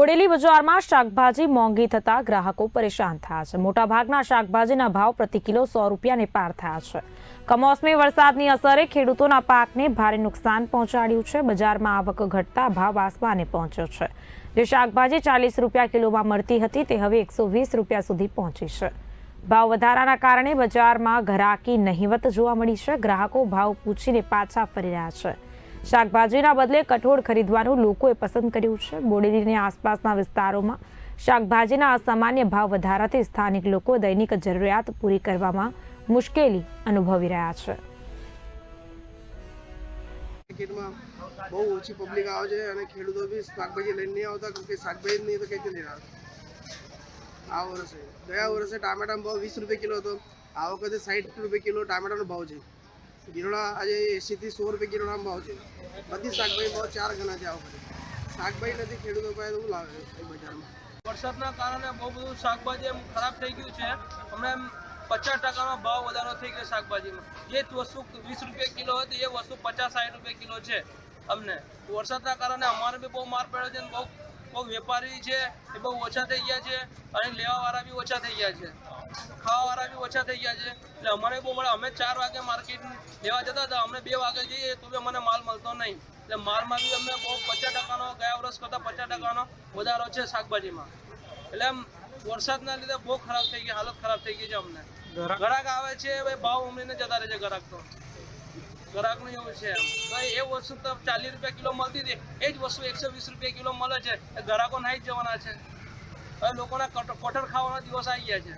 બોડેલી બજારમાં શાકભાજી મોંઘી થતા ગ્રાહકો પરેશાન થયા છે. મોટાભાગના શાકભાજીના ભાવ પ્રતિ કિલો સો રૂપિયાને પાર થયા છે. કમોસમી વરસાદની અસરે ખેડૂતોના પાકને ભારે નુકસાન પહોંચાડ્યું છે. બજારમાં આવક ઘટતા ભાવ આસમાને પહોંચ્યો છે. જે શાકભાજી ચાલીસ રૂપિયા કિલોમાં મળતી હતી, તે હવે એકસો વીસ રૂપિયા સુધી પહોંચી છે. ભાવ વધારાના કારણે બજારમાં ઘરાકી નહિવત જોવા મળી છે. ગ્રાહકો ભાવ પૂછીને પાછા ફરી રહ્યા છે. શાકભાજીના બદલે કઠોળ ખરીદવાનું લોકોએ પસંદ કર્યું છે. બોડેલીની આસપાસના વિસ્તારોમાં શાકભાજીના અસામાન્ય ભાવ વધારાથી સ્થાનિક લોકો દૈનિક જરૂરિયાત પૂરી કરવામાં મુશ્કેલી અનુભવી રહ્યા છે. બહુ ઓછી પબ્લિક આવે છે અને ખેડૂતો બી શાકભાજી લઈને નહીં આવતા કે શાકભાજી નહીં તો ક્યાંથી લઈને આ વર્ષે, ગયા વર્ષે ટામેટાનો ભાવ વીસ રૂપિયા કિલો હતો. આ વખતે સાઠ રૂપિયા કિલો ટામેટાનો ભાવ છે. ગીરોડા આજે એંસીથી સો રૂપિયા કિલોના ભાવ છે. બધી શાકભાજી ભાવ ચાર ગણા છે આ વખતે શાકભાજી નથી, ખેડૂતો પાસે શું લાવે બજારમાં? વરસાદના કારણે બહુ બધું શાકભાજી એમ ખરાબ થઈ ગયું છે. હમણાં પચાસ ટકાનો ભાવ વધારો થઈ ગયો શાકભાજીમાં. જે વસ્તુ વીસ રૂપિયા કિલો હતી, એ વસ્તુ પચાસ સાઠ રૂપિયા કિલો છે અમને. વરસાદના કારણે અમારે બી બહુ માર પડ્યો છે બહુ બહુ વેપારી છે, એ બહુ ઓછા થઈ ગયા છે અને લેવાવાળા બી ઓછા થઈ ગયા છે. ખાવાવાળા બી ઓછા થઈ ગયા છે. એટલે અમારે બહુ મળે. અમે ચાર વાગે માર્કેટ લેવા જતા હતા. અમને બે વાગે જઈએ તો બી અમને માલ મળતો નહીં. એટલે માલમાં બી અમને બહુ પચાસ ટકાનો ગયા વર્ષ કરતાં પચાસ ટકાનો વધારો છે શાકભાજીમાં. એટલે વરસાદના લીધે બહુ ખરાબ થઈ ગઈ હાલત ખરાબ થઈ ગઈ છે અમને. ગ્રાહક આવે છે ભાઈ ભાવ ઉમરીને જતા રહે છે ગ્રાહક તો. ગ્રાહકનું એવું છે ભાઈ એ વસ્તુ તો ચાલીસ રૂપિયા કિલો મળતી હતી. એ જ વસ્તુ એકસો વીસ રૂપિયા કિલો મળે છે. એ ગ્રાહકો નહીં જ જવાના છે. હવે લોકોના કઠોર ખાવાના દિવસ આવી ગયા છે.